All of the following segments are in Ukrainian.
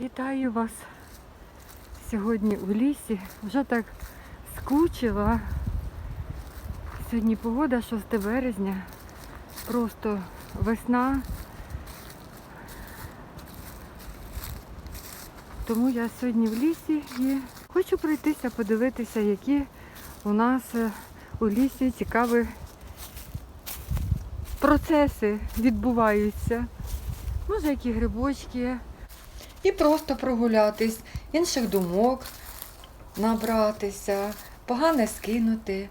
Вітаю вас сьогодні у лісі. Вже так скучила. Сьогодні погода 6 березня. Просто весна. Тому я сьогодні в лісі і хочу пройтися, подивитися, які у нас е, у лісі цікаві процеси відбуваються. Може, які грибочки, і просто прогулятись, інших думок набратися, погане скинути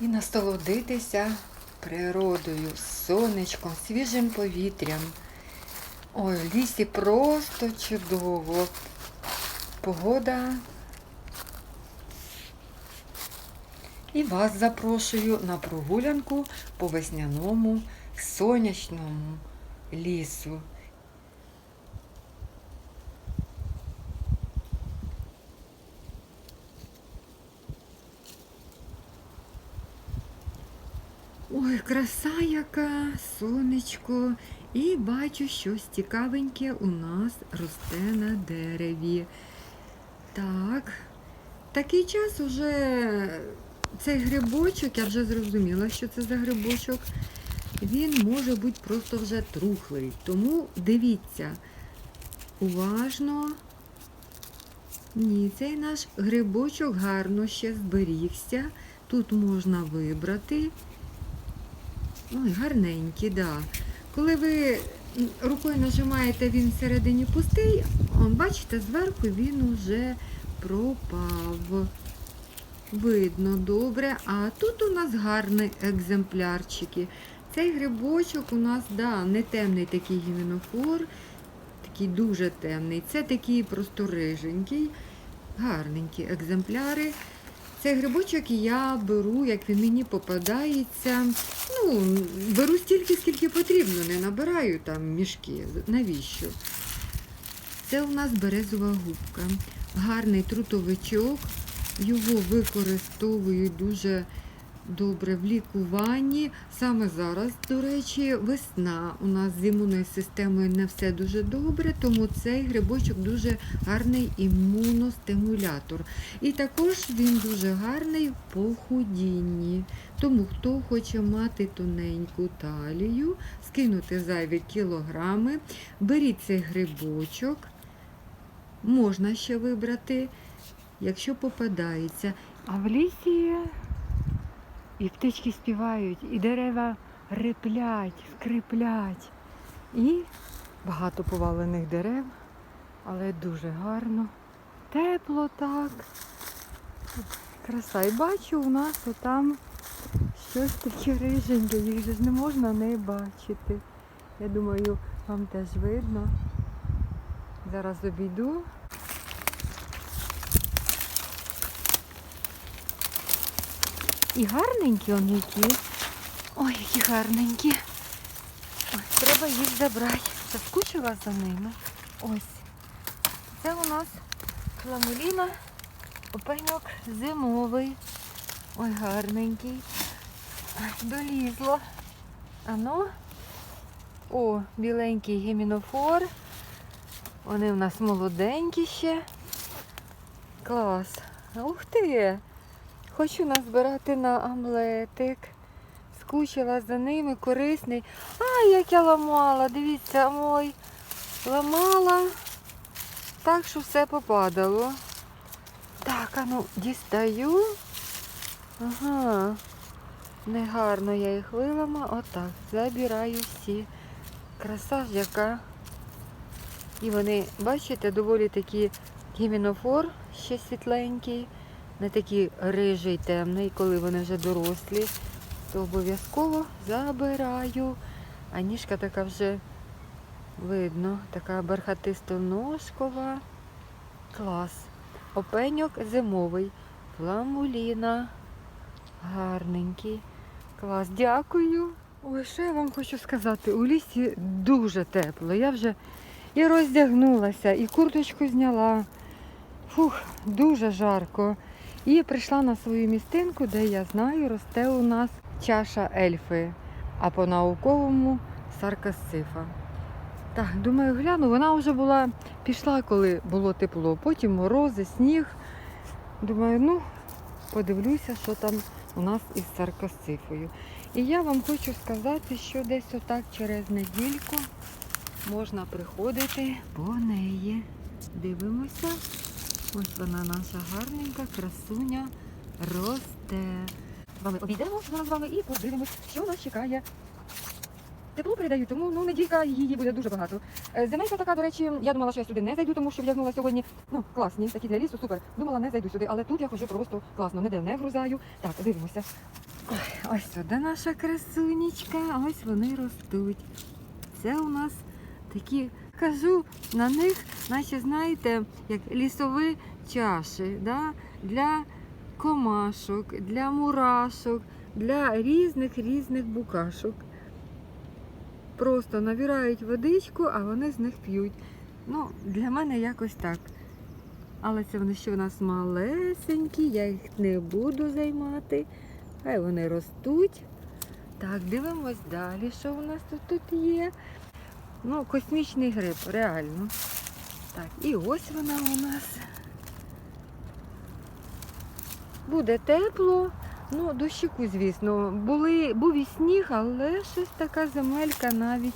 і насолодитися природою, сонечком, свіжим повітрям. Ой, в лісі просто чудово. Погода. І вас запрошую на прогулянку по весняному сонячному лісу. Ой, краса яка, сонечко. І бачу, щось цікавеньке у нас росте на дереві. Так, такий час уже цей грибочок, я вже зрозуміла, що це за грибочок. Він може бути просто вже трухлий. Тому дивіться, уважно. Ні, цей наш грибочок гарно ще зберігся. Тут можна вибрати. Ой, гарненький, да. Коли ви рукою нажимаєте, він всередині пустий, бачите, зверху він уже пропав. Видно добре. А тут у нас гарні екземплярчики. Цей грибочок у нас, да, не темний такий гіменофор, такий дуже темний. Це такий просто риженький, гарненькі екземпляри. Цей грибочок я беру, як він мені попадається. Ну, беру стільки, скільки потрібно, не набираю там мішки. Навіщо? Це у нас березова губка. Гарний трутовичок. Його використовують дуже добре в лікуванні. Саме зараз, до речі, весна. У нас з імунною системою не все дуже добре, тому цей грибочок дуже гарний імуностимулятор. І також він дуже гарний в похудінні. Тому хто хоче мати тоненьку талію, скинути зайві кілограми, беріть цей грибочок. Можна ще вибрати, якщо попадається. А в лісі і птички співають, і дерева риплять, скриплять. І багато повалених дерев, але дуже гарно. Тепло так. Краса. І бачу, у нас отам щось таке риженьке, їх же ж не можна не бачити. Я думаю, вам теж видно. Зараз обійду. І гарненькі вони які. Ой, які гарненькі. Ой, треба їх забрати. Заскучила за ними. Ось. Це у нас фламуліна, опеньок зимовий. Ой, гарненький. Долізло. Ано. О, біленький гемінофор. Вони у нас молоденькі ще. Клас. Ух ти! Хочу назбирати на омлетик. Скучила за ними, корисний. Ай, як я ламала, дивіться, ой. Ламала так, що все попадало. Так, а ну, дістаю. Ага. Негарно я їх вилама. Отак. Забираю всі. Краса ж яка. І вони, бачите, доволі такі гімінофор, ще світленький не такий рижий темний, коли вони вже дорослі, то обов'язково забираю. А ніжка така вже видно, така бархатисто-ножкова. Клас. Опеньок зимовий. Фламуліна. Гарненький. Клас, дякую. Ой, що я вам хочу сказати? У лісі дуже тепло. Я вже і роздягнулася, і курточку зняла. Фух, дуже жарко. І прийшла на свою містинку, де я знаю, росте у нас чаша ельфи, а по-науковому саркасифа. Так, думаю, гляну, вона вже була, пішла, коли було тепло, потім морози, сніг. Думаю, ну, подивлюся, що там у нас із саркосифою. І я вам хочу сказати, що десь отак через недільку можна приходити по неї. Дивимося. Ось вона наша гарненька, красуня росте. З вами обійдемо зараз з вами і подивимось, що нас чекає. Тепло передають, тому ну, неділька її буде дуже багато. Е, Земелька така, до речі, я думала, що я сюди не зайду, тому що вдягнула сьогодні. Ну, класні, такі для лісу, супер. Думала, не зайду сюди, але тут я ходжу просто класно, ніде не грузаю. Так, дивимося. Ой, ось сюди наша красунечка, ось вони ростуть. Це у нас такі, кажу, на них, наче знаєте, як лісові чаші, да? для комашок, для мурашок, для різних різних букашок. Просто набирають водичку, а вони з них п'ють. Ну, для мене якось так. Але це вони ще в нас малесенькі, я їх не буду займати. Хай вони ростуть. Так, дивимось далі, що у нас тут, тут є. Ну, космічний гриб, реально. Так, і ось вона у нас. Буде тепло. Ну, дощику, звісно. Були, був і сніг, але щось така земелька навіть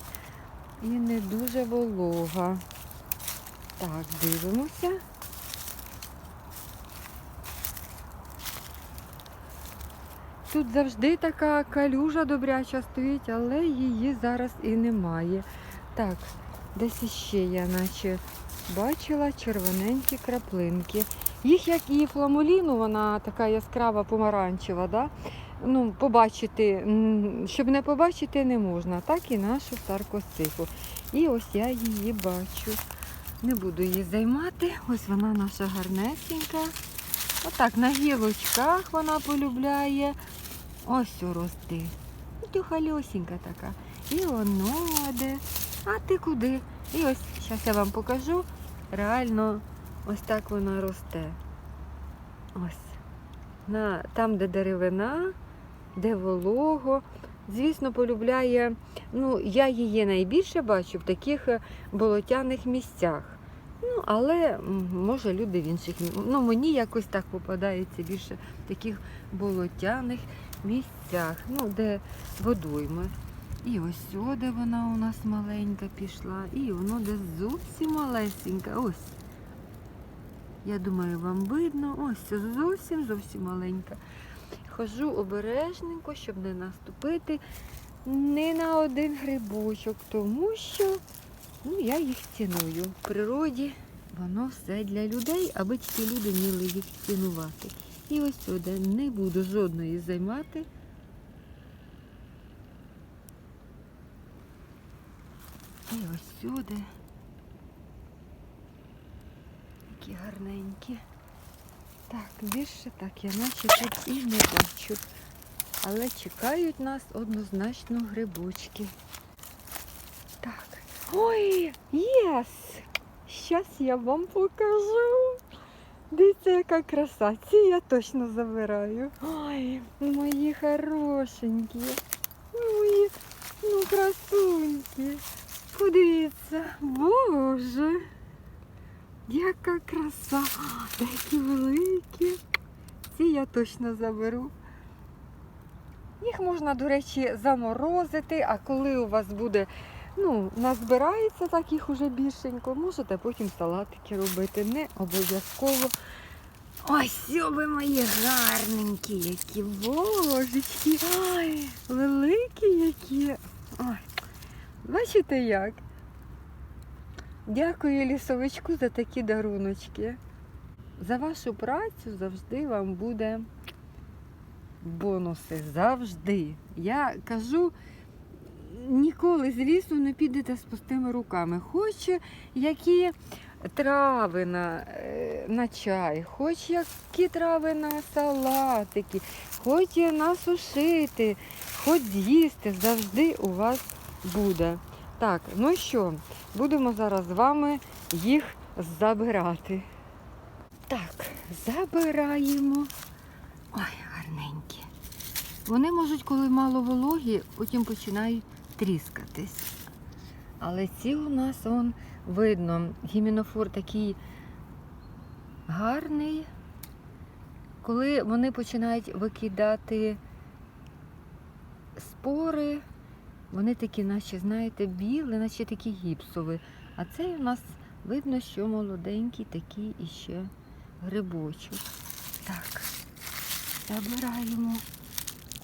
і не дуже волога. Так, дивимося. Тут завжди така калюжа добряча стоїть, але її зараз і немає. Так, десь іще я наче бачила червоненькі краплинки. Їх, як і фламуліну, вона така яскрава помаранчева, да? ну, побачити, щоб не побачити не можна, так і нашу саркосифу. І ось я її бачу. Не буду її займати. Ось вона наша гарнесенька. Отак на гілочках вона полюбляє. Ось рости. Тюхальосінька така. І воно де. А ти куди? І ось, зараз я вам покажу. Реально ось так вона росте. Ось. На, там, де деревина, де волого. Звісно, полюбляє, ну, я її найбільше бачу в таких е, болотяних місцях. Ну, але може люди в інших Ну, мені якось так попадається більше в таких болотяних місцях, ну, де водойми. І ось сюди вона у нас маленька пішла, і воно десь зовсім малесенька. Ось. Я думаю, вам видно. Ось зовсім зовсім маленька. Хожу обережненько, щоб не наступити не на один грибочок, тому що ну, я їх ціную. В природі воно все для людей, аби тільки люди вміли їх цінувати. І ось сюди не буду жодної займати. І ось сюди. Такі гарненькі. Так, більше так я наче тут і не бачу. Але чекають нас однозначно грибочки. Так. Ой, єс! Щас я вам покажу. Дивіться, яка краса. Ці я точно забираю. Ой, мої хорошенькі. Мої, ну, красунькі. Подивіться, боже. Яка краса! Такі великі. Ці я точно заберу. Їх можна, до речі, заморозити, а коли у вас буде, ну, назбирається так їх уже більшенько, можете потім салатики робити. Не обов'язково. Ось ви мої гарненькі, які божечки. Ой, великі які. Ой. Бачите як? Дякую лісовичку за такі даруночки. За вашу працю завжди вам буде бонуси. Завжди. Я кажу, ніколи з лісу не підете з пустими руками. Хоч які трави на, е, на чай, хоч які трави на салатики, хоч насушити, хоч з'їсти, завжди у вас буде. Так, ну що, будемо зараз з вами їх забирати. Так, забираємо. Ой, гарненькі. Вони можуть, коли мало вологі, потім починають тріскатись. Але ці у нас он видно. Гімінофор такий гарний. Коли вони починають викидати спори, вони такі, наче, знаєте, білі, наче такі гіпсові. А цей у нас видно, що молоденький такий іще грибочок. Так, забираємо.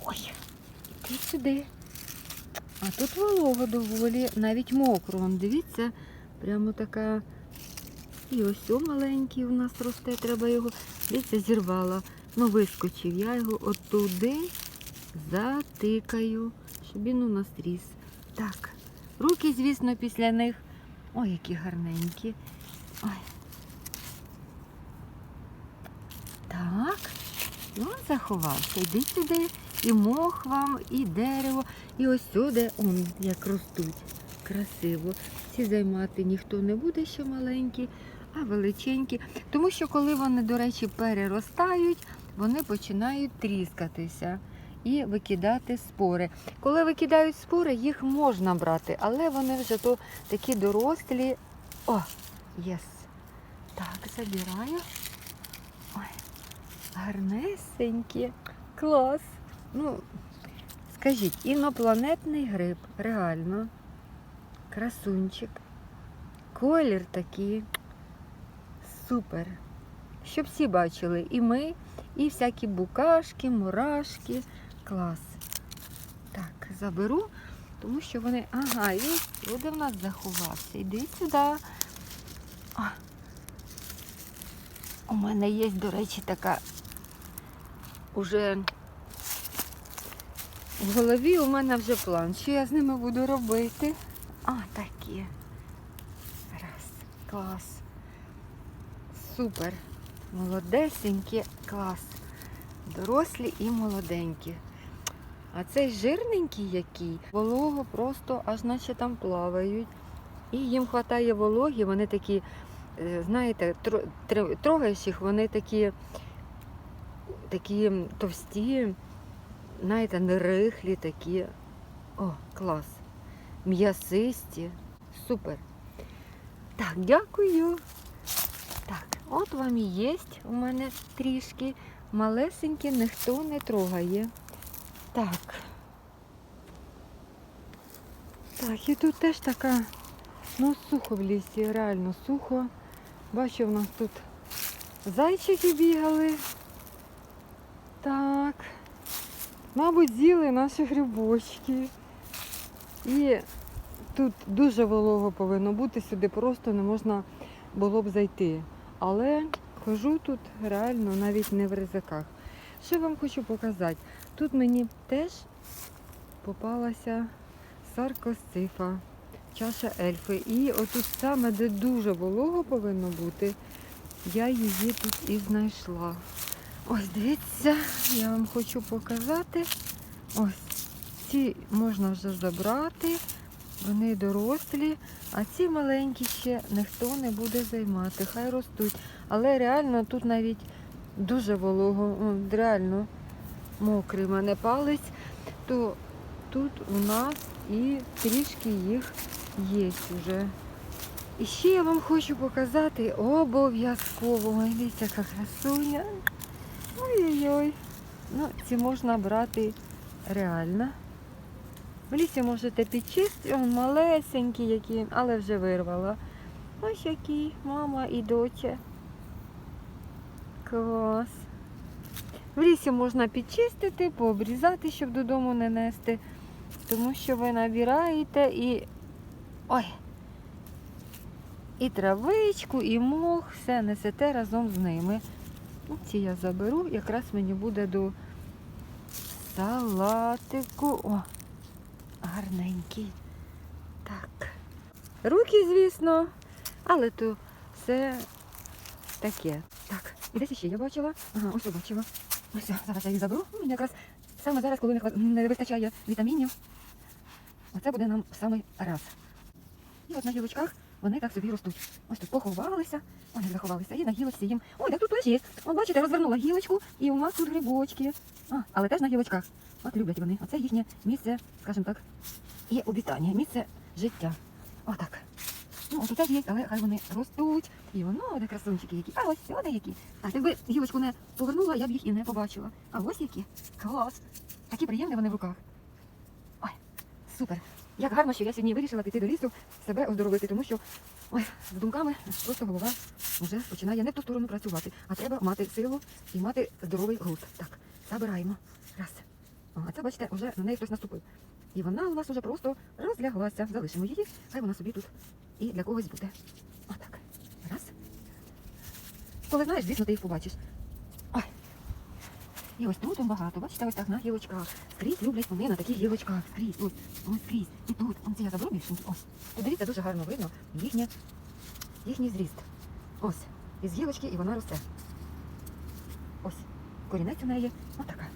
Ой, іди сюди. А тут волого доволі, навіть мокро. Дивіться, прямо така. І ось о маленький у нас росте, треба його. Дивіться, зірвала. Ну, вискочив. Я його отуди затикаю, щоб він у нас ріс. Так. Руки, звісно, після них. Ой, які гарненькі. Ой. Так. І він заховався. Йди сюди. І мох вам, і дерево. І ось сюди, он як ростуть. Красиво. Ці займати ніхто не буде, що маленькі, а величенькі. Тому що коли вони, до речі, переростають, вони починають тріскатися і викидати спори. Коли викидають спори, їх можна брати, але вони вже то такі дорослі. О, єс. Так, забираю. Ой, гарнесенькі. Клас. Ну, скажіть, інопланетний гриб, реально. Красунчик. Колір такий. Супер. Щоб всі бачили, і ми, і всякі букашки, мурашки. Клас. Так, заберу, тому що вони. Ага, і люди в нас заховався. Іди сюди. А. У мене є, до речі, така уже в голові у мене вже план, що я з ними буду робити. А, такі. Раз. Клас. Супер. Молодесенькі, клас. Дорослі і молоденькі. А цей жирненький який, волого просто аж наче там плавають. І їм вистачає вологі, вони такі, е, знаєте, тро- трогаєш їх, вони такі, такі товсті, знаєте, не рихлі такі. О, клас. М'ясисті. Супер. Так, дякую. Так, от вам і є у мене трішки. Малесенькі ніхто не трогає. Так. Так, і тут теж така, ну, сухо в лісі, реально сухо. Бачу, в нас тут зайчики бігали. Так. Мабуть, з'їли наші грибочки. І тут дуже волого повинно бути, сюди просто не можна було б зайти. Але хожу тут реально навіть не в ризиках. Що вам хочу показати? Тут мені теж попалася саркосцифа, чаша ельфи. І отут саме, де дуже волого повинно бути, я її тут і знайшла. Ось дивіться, я вам хочу показати. Ось ці можна вже забрати, вони дорослі, а ці маленькі ще ніхто не буде займати, хай ростуть. Але реально тут навіть дуже волого, реально мокрий в мене палець, то тут у нас і трішки їх є вже. І ще я вам хочу показати обов'язково. Дивіться, яка красуня. Ой-ой-ой. Ну, ці можна брати реально. В лісі можете підчистити, он малесенький який, але вже вирвала. Ось який, мама і доча. Клас. В лісі можна підчистити, пообрізати, щоб додому не нести. Тому що ви набираєте і. Ой! І травичку, і мох, все несете разом з ними. Ці я заберу, якраз мені буде до салатику. О, гарненький. Так. Руки, звісно, але то все таке. Так, і десь ще я бачила. Ага, ось бачила. Ось, зараз я їх заберу. Ну, Мені якраз саме зараз, коли не вистачає вітамінів, оце буде нам в самий раз. І от на гілочках вони так собі ростуть. Ось тут поховалися, вони заховалися і на гілочці їм. Ой, так тут лежить. От бачите, розвернула гілочку, і у нас тут грибочки. А, але теж на гілочках. От люблять вони. Оце їхнє місце, скажімо так, і обітання, місце життя. Отак. Ну, тут теж є, але хай вони ростуть. І воно, де красунчики які. А ось сюди які. А якби гілочку не повернула, я б їх і не побачила. А ось які. Клас. Такі приємні вони в руках. Ой, супер. Як гарно, що я сьогодні вирішила піти до лісу, себе оздоровити, тому що ой, з думками просто голова вже починає не в ту сторону працювати, а треба мати силу і мати здоровий глузд. Так, забираємо. Раз. А це, бачите, вже на неї хтось наступив. І вона у нас вже просто розляглася. Залишимо її, хай вона собі тут і для когось буде. Отак. Раз. Коли знаєш, звісно, ти їх побачиш. Ой. І ось тут багато. Бачите, ось так на гілочках. Скрізь люблять вони на таких гілочках. Скрізь, ось, ось скрізь. І тут. Це я заберу більшенькі. Ось. Тут дивіться, дуже гарно видно їхнє, їхній зріст. Ось. Із гілочки і вона росте. Ось. Корінець у неї. Отака.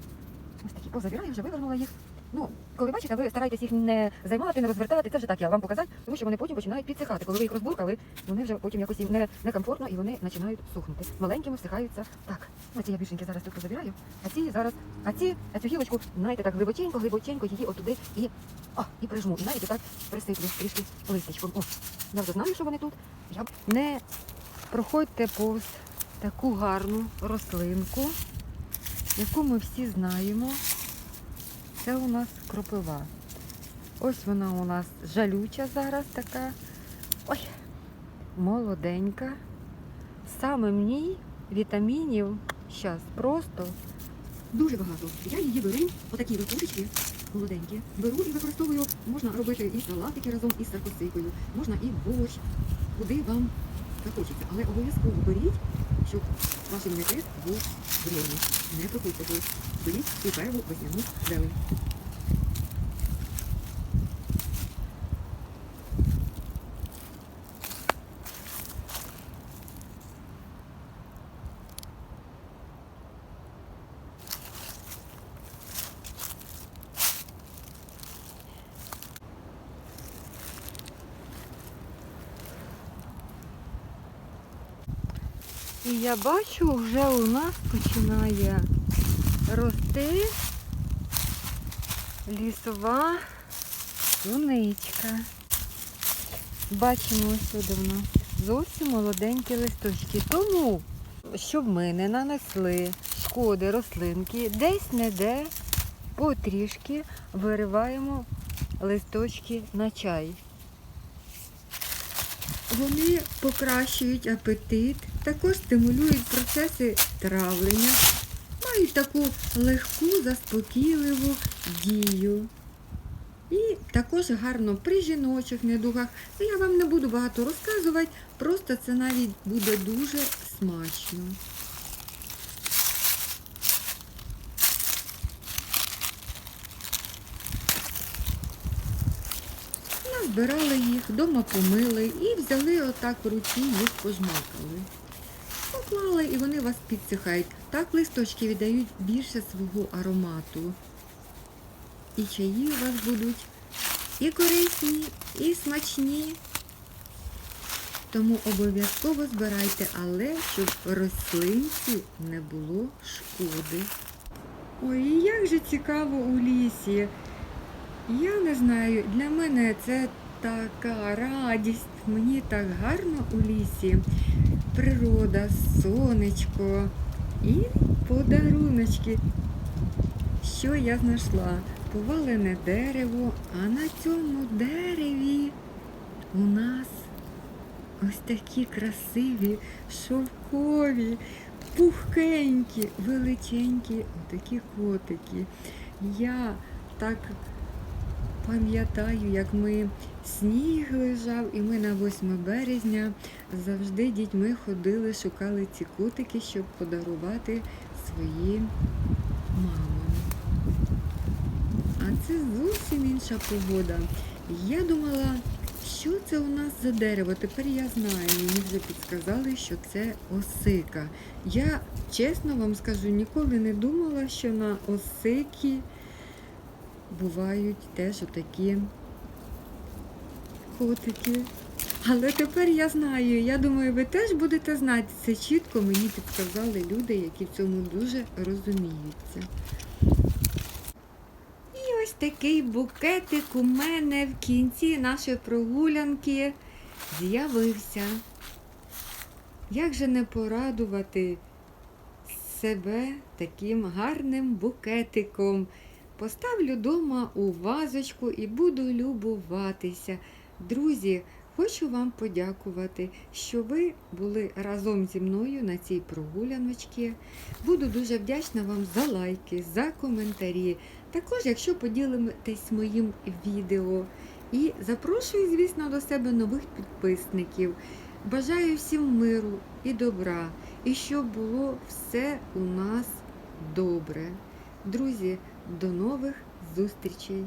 Ось такі позабираю, вже вивернула їх. Ну, коли бачите, ви стараєтесь їх не займати, не розвертати, це вже так я вам показати, тому що вони потім починають підсихати. Коли ви їх розбуркали, вони вже потім якось їм не, некомфортно і вони починають сухнути. Маленькими всихаються. Так, оці я більшенькі зараз тут позабираю, а ці зараз, а ці, а цю гілочку, знаєте, так глибоченько, глибоченько її отуди і, о, і прижму. І знаєте, так присиплю трішки листячком. О, я вже знаю, що вони тут. Я не проходьте повз таку гарну рослинку, яку ми всі знаємо. Це у нас кропива. Ось вона у нас жалюча зараз така. Ой, молоденька. Саме ній вітамінів зараз просто дуже багато. Я її беру, отакі випусочки молоденькі. Беру і використовую. Можна робити і салатики разом із саркосикою, можна і борщ, куди вам захочеться. Але обов'язково беріть, щоб ваш імунітет був нормі. Не повз. Беріть і перву весняну зелень. Я бачу, вже у нас починає рости лісова суничка. Бачимо ось в нас зовсім молоденькі листочки. Тому, щоб ми не нанесли шкоди рослинки, десь не де потрішки вириваємо листочки на чай. Вони покращують апетит, також стимулюють процеси травлення, мають таку легку, заспокійливу дію. І також гарно при жіночих недугах. Ну, Я вам не буду багато розказувати, просто це навіть буде дуже смачно. Назбирали їх, дома помили і взяли отак в руці, їх пожмакали. Поклали і вони вас підсихають. Так листочки віддають більше свого аромату. І чаї у вас будуть і корисні, і смачні. Тому обов'язково збирайте, але щоб рослинці не було шкоди. Ой, як же цікаво у лісі. Я не знаю, для мене це така радість. Мені так гарно у лісі. Природа, сонечко і подаруночки. Що я знайшла? Повалене дерево, а на цьому дереві у нас ось такі красиві, шовкові, пухкенькі, величенькі такі котики. Я так пам'ятаю, як ми сніг лежав, і ми на 8 березня завжди дітьми ходили, шукали ці котики, щоб подарувати своїм мамам. А це зовсім інша погода. Я думала, що це у нас за дерево. Тепер я знаю. Мені вже підсказали, що це осика. Я чесно вам скажу, ніколи не думала, що на осики бувають теж отакі котики. Але тепер я знаю, я думаю, ви теж будете знати. Це чітко мені підказали люди, які в цьому дуже розуміються. І ось такий букетик у мене в кінці нашої прогулянки з'явився. Як же не порадувати себе таким гарним букетиком? Поставлю дома у вазочку і буду любуватися. Друзі, хочу вам подякувати, що ви були разом зі мною на цій прогуляночці. Буду дуже вдячна вам за лайки, за коментарі. Також, якщо поділитесь моїм відео. І запрошую, звісно, до себе нових підписників. Бажаю всім миру і добра, і щоб було все у нас добре. Друзі, до нових зустрічей!